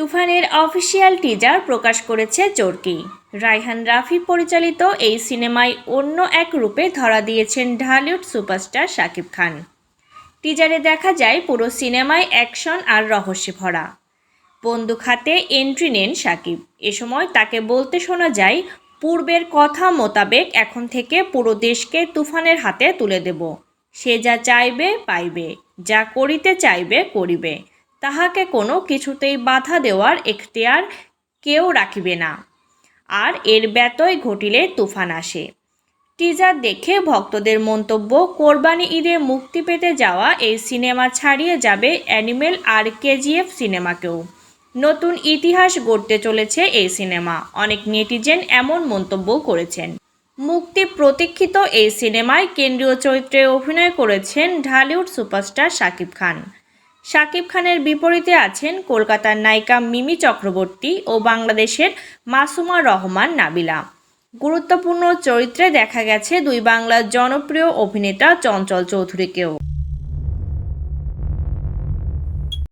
তুফানের official teaser প্রকাশ করেছে চরকি। রায়হান রাফি পরিচালিত এই সিনেমায় অন্য এক রূপে ধরা দিয়েছেন ঢালিউড সুপারস্টার শাকিব খান। টিজারে দেখা যায় পুরো সিনেমায় অ্যাকশন আর রহস্যে ভরা। বন্দুক হাতে এন্ট্রি নেন শাকিব। এ সময় তাকে বলতে শোনা যায়, পূর্বের কথা মোতাবেক এখন থেকে পুরো দেশকে তুফানের হাতে তুলে দেব। সে যা চাইবে, পাইবে। যা করিতে চাইবে, করিবে। তাহাকে কোনো কিছুতেই বাধা দেওয়ার এখতিয়ার কেউ রাখিবে না। আর এর ব্যতয় ঘটিলে তুফান আসে। টিজার দেখে ভক্তদের মন্তব্য, কোরবানি ঈদে মুক্তি পেতে যাওয়া এই সিনেমা ছাড়িয়ে যাবে অ্যানিমেল আর কেজিএফ সিনেমাকেও। নতুন ইতিহাস গড়তে চলেছে এই সিনেমা। অনেক নেটিজেন এমন মন্তব্য করেছেন। মুক্তি প্রতীক্ষিত এই সিনেমায় কেন্দ্রীয় চরিত্রে অভিনয় করেছেন ঢালিউড সুপারস্টার শাকিব খান। শাকিব খানের বিপরীতে আছেন কলকাতার নায়িকা মিমি চক্রবর্তী ও বাংলাদেশের মাসুমা রহমান নাবিলা। গুরুত্বপূর্ণ চরিত্রে দেখা গেছে দুই বাংলার জনপ্রিয় অভিনেতা চঞ্চল চৌধুরীকেও।